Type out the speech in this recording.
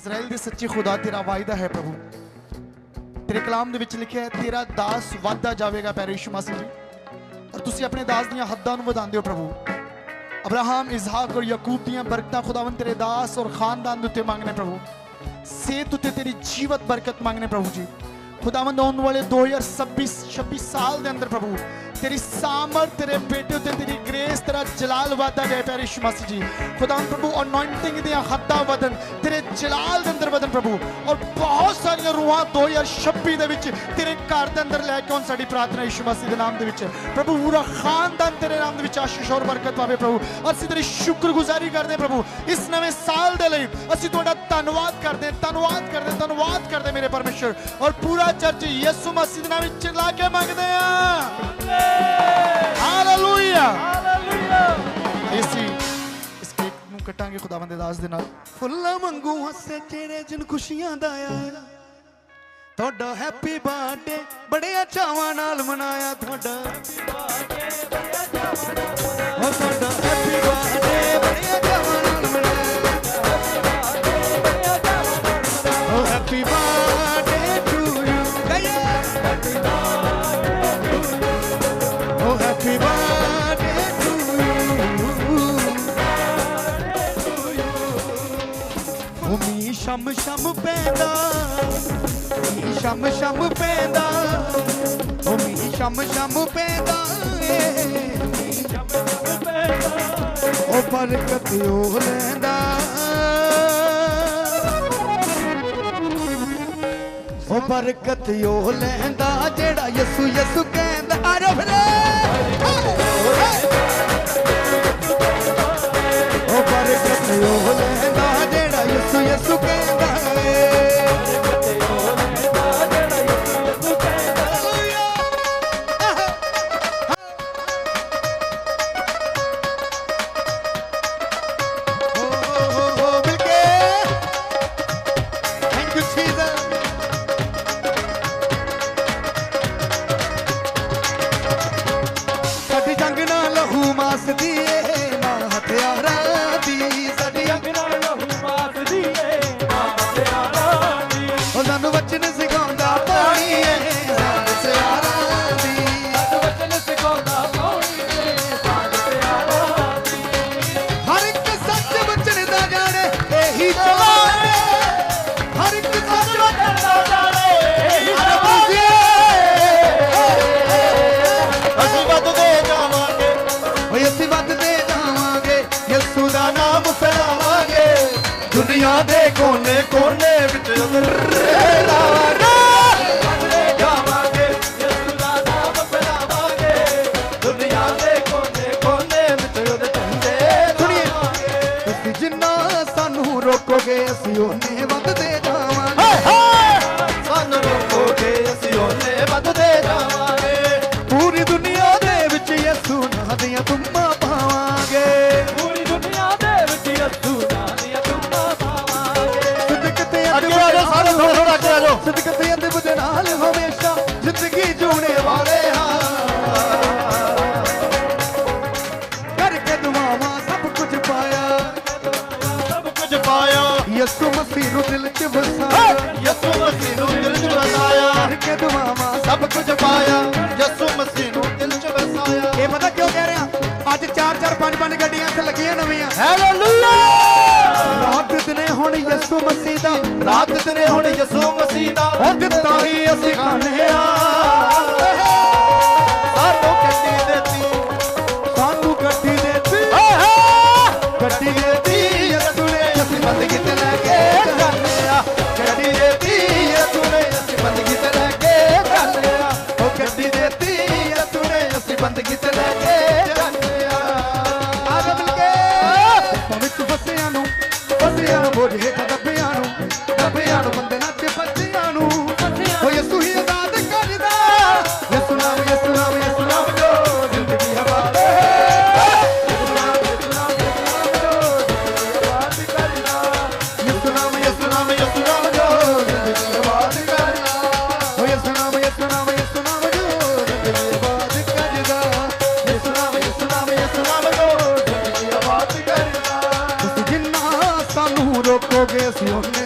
Israel ਦੇ ਸੱਚੇ ਖੁਦਾ ਤੇਰਾ ਵਾਅਦਾ ਹੈ ਪ੍ਰਭੂ। ਤੇਰੇ ਕਲਾਮ ਦੇ ਵਿੱਚ ਲਿਖਿਆ ਹੈ, ਤੇਰਾ ਦਾਸ ਵਾਧਾ ਜਾਵੇਗਾ ਪੈਰੇ ਯਿਸੂ ਮਸੀਹ ਜੀ। ਔਰ ਤੁਸੀਂ ਆਪਣੇ ਦਾਸ ਦੀਆਂ ਹੱਦਾਂ ਨੂੰ ਵਧਾਉਂਦੇ ਹੋ ਪ੍ਰਭੂ। ਅਬਰਾਹਮ, ਇਸਹਾਕ ਔਰ ਯਾਕੂਬ ਦੀਆਂ ਬਰਕਤਾਂ ਖੁਦਾਵੰਦ ਤੇਰੇ ਦਾਸ ਔਰ ਖਾਨਦਾਨ ਦੇ ਉੱਤੇ ਮੰਗਨੇ ਪ੍ਰਭੂ। ਸਿਹਤ ਉੱਤੇ ਤੇਰੀ ਜੀਵਤ ਬਰਕਤ ਮੰਗਨੇ ਪ੍ਰਭੂ ਜੀ। ਖੁਦਾਵੰਦ ਆਉਣ ਵਾਲੇ 2026 26 ਸਾਲ ਦੇ ਅੰਦਰ ਪ੍ਰਭੂ ਤੇਰੀ ਸਾਮਰਥ ਤੇਰੇ ਬੇਟੇ ਉੱਤੇ ਤੇਰੀ ਗ੍ਰੇਸ ਤੇਰਾ ਜਲਾਲ ਵਾਦਾ ਜਾਏ ਪਿਆਰੇ ਯਿਸੂ ਮਸੀਹ ਜੀ। ਖੁਦਾ ਪ੍ਰਭੂ ਅਨੋਇੰਟਿੰਗ ਦੀਆਂ ਹੱਦਾਂ ਵਧਣ, ਤੇਰੇ ਜਲਾਲ ਦੇ ਅੰਦਰ ਵਧਣ ਪ੍ਰਭੂ। ਔਰ ਬਹੁਤ ਸਾਰੀਆਂ ਰੂਹਾਂ 2026 ਦੇ ਵਿੱਚ ਤੇਰੇ ਘਰ ਦੇ ਅੰਦਰ ਲੈ ਕੇ ਆਉਣ ਸਾਡੀ ਪ੍ਰਾਰਥਨਾ ਯਿਸੂ ਮਸੀਹ ਦੇ ਨਾਮ ਦੇ ਵਿੱਚ। ਪ੍ਰਭੂ, ਪੂਰਾ ਖਾਨਦਾਨ ਤੇਰੇ ਨਾਮ ਦੇ ਵਿੱਚ ਆਸ਼ੀਸ਼ ਔਰ ਬਰਕਤ ਪਾਵੇ ਪ੍ਰਭੂ। ਅਸੀਂ ਤੇਰੀ ਸ਼ੁਕਰਗੁਜ਼ਾਰੀ ਕਰਦੇ ਪ੍ਰਭੂ। ਇਸ ਨਵੇਂ ਸਾਲ ਦੇ ਲਈ ਅਸੀਂ ਤੁਹਾਡਾ ਧੰਨਵਾਦ ਕਰਦੇ ਧੰਨਵਾਦ ਕਰਦੇ ਧੰਨਵਾਦ ਕਰਦੇ ਮੇਰੇ ਪਰਮੇਸ਼ਰ। ਔਰ ਪੂਰਾ ਚਰਚ ਯਿਸੂ ਮਸੀਹ ਦੇ ਨਾਮ ਵਿੱਚ ਚਲਾ ਕੇ ਮੰਗਦੇ ਹਾਂ। ਹਾਲੇਲੂਇਆ ਇਸੀ ਇਸ ਕੇਕ ਨੂੰ ਕਟਾਂਗੇ ਖੁਦਾਵੰਦ ਦੇ ਦਾਸ ਦੇ ਨਾਲ। ਫੁੱਲਾਂ ਵਾਂਗੂ ਹੱਸੇ ਚਿਹਰੇ ਜਿਨ ਖੁਸ਼ੀਆਂ ਦਾ ਆਇਆ। ਤੁਹਾਡਾ ਹੈਪੀ ਬਰਥਡੇ ਬੜੇ ਚਾਵਾਂ ਨਾਲ ਮਨਾਇਆ ਤੁਹਾਡਾ। You. ਉਹ ਸ਼ਮ ਸ਼ਮ ਪੈਂਦਾ ਮੀਂਹ ਸ਼ਮ ਸ਼ਮ ਪੈਂਦਾ ਉਹ ਮੀਂਹ ਸ਼ਮ ਸ਼ਮ ਪੈਂਦਾ ਏ ਸ਼ਮ ਸ਼ਮ ਪੈਂਦਾ ਉਹ ਬਰਕਤ ਉਹ ਲੈਂਦਾ ਉਹ ਬਰਕਤ ਉਹ ਲੈਂਦਾ, ਜਿਹੜਾ ਯਸੂ ਯਸੂ ਕਹਿੰਦਾ, ਆ ਜਾ ਦੁਨੀਆ ਦੇ ਕੋਨੇ ਕੋਨੇ ਵਿੱਚ ਲਾਵਾਂਗੇ ਰੋਕੋਗੇ ਅਸੀਂ ਉਹਨੇ ਵੱਧਦੇ ਜਾਵਾਂਗੇ। ਸਾਨੂੰ ਰੋਕੋਗੇ ਅਸੀਂ ਉਹਨੇ ਵੱਧਦੇ ਜਾਵਾਂਗੇ। ਪੂਰੀ ਦੁਨੀਆ ਦੇ ਵਿੱਚ ਯਿਸੂ ਨਾਂ ਦੀਆਂ ਤੁਮਾਂ ਪਾਵਾਂਗੇ। ਪੂਰੀ ਦੁਨੀਆ ਦੇ ਵਿੱਚ ਯਿਸੂ ਨਾਂ ਦੀਆਂ ਤੁਮਾਂ ਪਾਵਾਂਗੇ। ਸਿੱਧਕ ਤੇ ਅੱਗੇ ਆ ਜਾਓ ਸਾਰੇ ਥੋੜਾ ਥੋੜਾ ਅੱਗੇ ਆ ਜਾਓ। ਸਿੱਧਕ ਤੇ ਅਦਬ ਦੇ ਨਾਲ ਹਮੇਸ਼ਾ ਮਸੀਹ ਨੂੰ ਦਿਲ 'ਚ ਵਸਾਇਆ। ਯਿਸੂ ਮਸੀਹ ਨੂੰ ਦਿਲ 'ਚ ਵਸਾਇਆ। ਕਰਕੇ ਦੁਆਵਾਂ ਸਭ ਕੁਝ ਪਾਇਆ। ਯਿਸੂ ਮਸੀਹ ਨੂੰ ਦਿਲ 'ਚ ਵਸਾਇਆ। ਇਹ ਪਤਾ ਕਿਉਂ ਕਹਿ ਰਿਹਾ? ਅੱਜ 4 4 5 5 ਗੱਡੀਆਂ ਇੱਥੇ ਲੱਗੀਆਂ ਨਵੀਆਂ। ਹਾਲੇਲੂਇਆ ਰਾਤ ਦਿਨੇ ਹੁਣ ਯਿਸੂ ਮਸੀਹ ਦਾ। ਰਾਤ ਤੇਰੇ ਹੁਣ ਯਿਸੂ ਮਸੀਹ ਦਾ। ਦਿੱਤਾ ਹੀ ਅਸੀਂ ਖਾਣੇ ਆ। ਦੱਬਿਆਂ ਨੂੰ ਬੰਦੇ ਨਾਲ ਬੱਚਿਆਂ ਨੂੰ ਉਹ ਯਿਸੂ ਹੀ ਆਜ਼ਾਦ ਕਰਦਾ ਯਿਸੂ ਨਾਮ ਯਿਸੂ ਨਾਮ ਯਿਸੂ ਨਾਮ ਜੋ ਜ਼ਿੰਦਗੀ ਹਵਾ ਦੇ ਯਿਸੂ ਨਾਮ ਯਿਸੂ ਨਾਮ ਯਿਸੂ ਨਾਮ ਜੋ ਜ਼ਿੰਦਗੀ ਆਬਾਦ ਕਰਦਾ ਓ ਯਿਸੂ ਨਾਮ ਯਿਸੂ ਨਾਮ ਯਿਸੂ ਨਾਮ ਜੋ ਜ਼ਿੰਦਗੀ ਆਬਾਦ ਕਰਦਾ ਯਿਸੂ ਨਾਮ ਯਿਸੂ ਨਾਮ ਯਿਸੂ ਨਾਮ ਜੋ ਜ਼ਿੰਦਗੀ ਆਬਾਦ ਕਰਦਾ ਤੁਸੀਂ ਜਿੰਨਾ ਸਾਨੂੰ ਰੋਕੋਗੇ ਅਸੀਂ ਉਹਨੇ